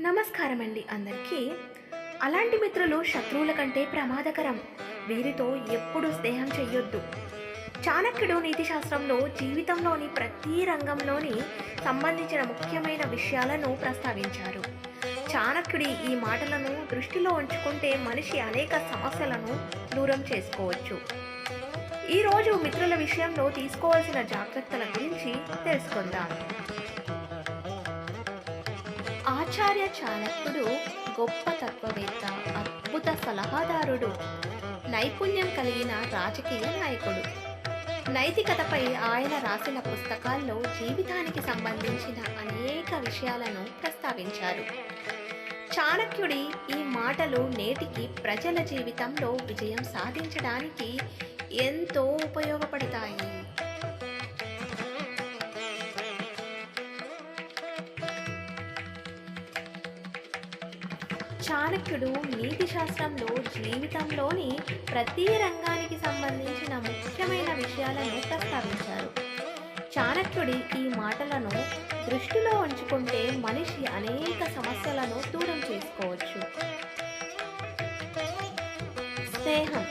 నమస్కారం అండి అందరికీ. అలాంటి మిత్రులు శత్రువుల కంటే ప్రమాదకరం. వీరితో ఎప్పుడు స్నేహం చెయ్యొద్దు. చాణక్యుడు నీతిశాస్త్రంలో జీవితంలోని ప్రతి రంగంలోని సంబంధించిన ముఖ్యమైన విషయాలను ప్రస్తావించారు. చాణక్యుడి ఈ మాటలను దృష్టిలో ఉంచుకుంటే మనిషి అనేక సమస్యలను దూరం చేసుకోవచ్చు. ఈరోజు మిత్రుల విషయంలో తీసుకోవాల్సిన జాగ్రత్తల గురించి తెలుసుకుందాం. ఆచార్య చాణక్యుడు గొప్ప తత్వవేత్త అద్భుత సలహాదారుడు నైపుణ్యం కలిగిన రాజకీయ నాయకుడు. నైతికతపై ఆయన రాసిన పుస్తకాల్లో జీవితానికి సంబంధించిన అనేక విషయాలను ప్రస్తావించారు. చాణక్యుడి ఈ మాటలు నేటికి ప్రజల జీవితంలో విజయం సాధించడానికి ఎంతో ఉపయోగపడతాయి. చాణక్యుడు నీతి శాస్త్రంలో జీవితంలోని ప్రతి రంగానికి సంబంధించిన ముఖ్యమైన విషయాలను ప్రస్తావించారు. చాణక్యుడి ఈ మాటలను దృష్టిలో ఉంచుకుంటే మనిషి అనేక సమస్యలను దూరం చేసుకోవచ్చు. స్నేహం.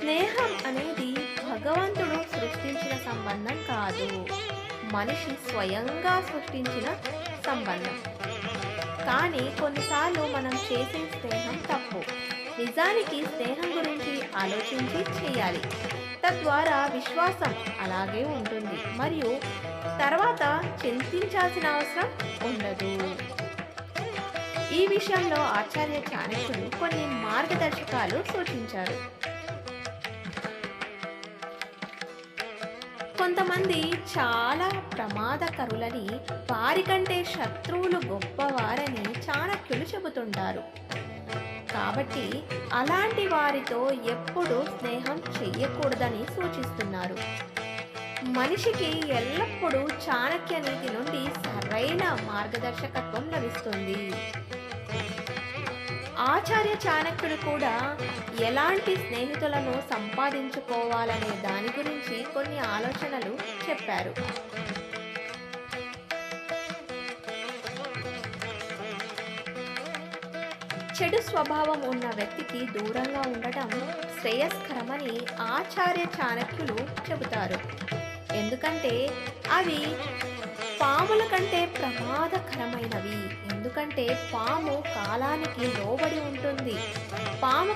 స్నేహం అనేది భగవంతుడు సృష్టించిన సంబంధం కాదు. మనిషి స్వయంగా సృష్టించిన సంబంధం. కానీ కొన్నిసార్లు మనం చేసే స్నేహం తప్పు. నిజానికి స్నేహం గురించి ఆలోచించి చేయాలి. తద్వారా విశ్వాసం అలాగే ఉంటుంది. మరియు తర్వాత చింతించాల్సిన అవసరం ఉండదు. ఈ విషయంలో ఆచార్య చాణక్యుడు కొన్ని మార్గదర్శకాలు సూచించారు. కొంతమంది చాలా ప్రమాదకరులని వారికంటే శత్రువులు గొప్పవారని చాణక్యులు చెబుతుంటారు. కాబట్టి అలాంటి వారితో ఎప్పుడూ స్నేహం చెయ్యకూడదని సూచిస్తున్నారు. మనిషికి ఎల్లప్పుడూ చాణక్య నీతి నుండి సరైన మార్గదర్శకత్వం లభిస్తుంది. ఆచార్య చాణక్యుడు కూడా ఎలాంటి స్నేహితులను సంపాదించుకోవాలనే దాని గురించి కొన్ని ఆలోచనలు చెప్పారు. చెడు స్వభావం ఉన్న వ్యక్తికి దూరంగా ఉండటం శ్రేయస్కరమని ఆచార్య చాణక్యులు చెబుతారు. ఎందుకంటే అవి పాముల కంటే ప్రమాదకరమైనవి. ఎందుకంటే పాము కాలానికి లోబడి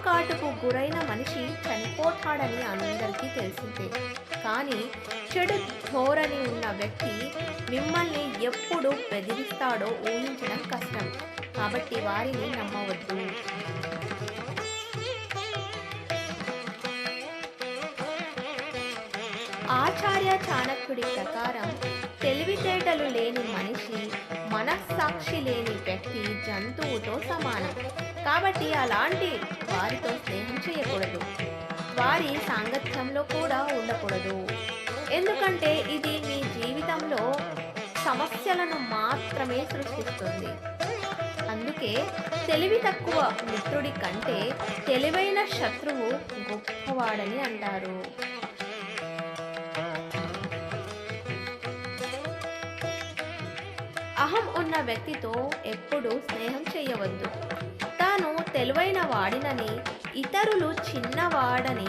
కాటుకు గురైన మనిషి చనిపోతాడని అందరికీ తెలిసిందే. కానీ చెడు ధోరణి ఉన్న వ్యక్తి మిమ్మల్ని ఎప్పుడు బెదిరిస్తాడో ఊహించడం కష్టం. కాబట్టి వారిని నమ్మవద్దు. ఆచార్య చాణక్యుడి ప్రకారం తెలివితేటలు లేని మనిషి మనస్సాక్షి లేని వ్యక్తి జంతువుతో సమానం. కాబట్టి అలాంటి వారితో స్నేహం చేయకూడదు. వారి సాంగత్యంలో కూడా ఉండకూడదు. ఎందుకంటే ఇది మీ జీవితంలో సమస్యలను మాత్రమే సృష్టిస్తుంది. అందుకే తెలివి తక్కువ మిత్రుడి కంటే తెలివైన శత్రువు గొప్పవాడని అంటారు. అహం ఉన్న వ్యక్తితో ఎప్పుడూ స్నేహం చేయవద్దు. తాను తెలివైన వాడినని ఇతరులు చిన్నవాడని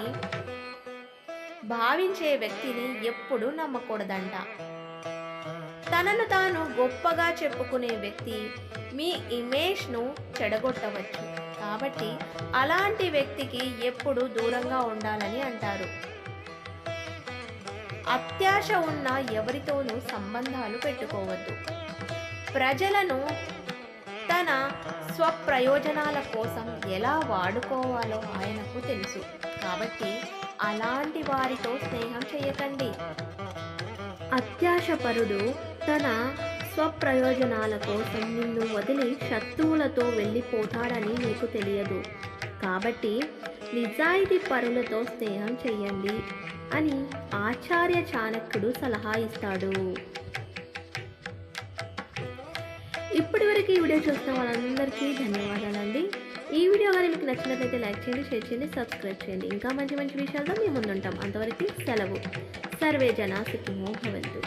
భావించే వ్యక్తిని ఎప్పుడూ నమ్మకూడదంట. తనను తాను గొప్పగా చెప్పుకునే వ్యక్తి మీ ఇమేజ్ను చెడగొట్టవచ్చు. కాబట్టి అలాంటి వ్యక్తికి ఎప్పుడు దూరంగా ఉండాలని అంటారు. అత్యాశ ఉన్న ఎవరితోనూ సంబంధాలు పెట్టుకోవద్దు. ప్రజలను తన స్వప్రయోజనాల కోసం ఎలా వాడుకోవాలో ఆయనకు తెలుసు. కాబట్టి అలాంటి వారితో స్నేహం చేయకండి. అత్యాశపరుడు తన స్వప్రయోజనాల కోసం నిన్ను వదిలి శత్రువులతో వెళ్ళిపోతాడని నీకు తెలియదు. కాబట్టి నిజాయితీ పరులతో స్నేహం చేయండి అని ఆచార్య చాణక్యుడు సలహా ఇస్తాడు. ఇప్పటి వరకు ఈ వీడియో చూసిన వాళ్ళందరికీ ధన్యవాదాలండి. ఈ వీడియో కానీ మీకు నచ్చినట్లయితే లైక్ చేయండి షేర్ చేయండి సబ్స్క్రైబ్ చేయండి. ఇంకా మంచి మంచి విషయాలతో మేము ముందుంటాం అంతవరకు సెలవు. సర్వే జనా సుఖినో భవంతు.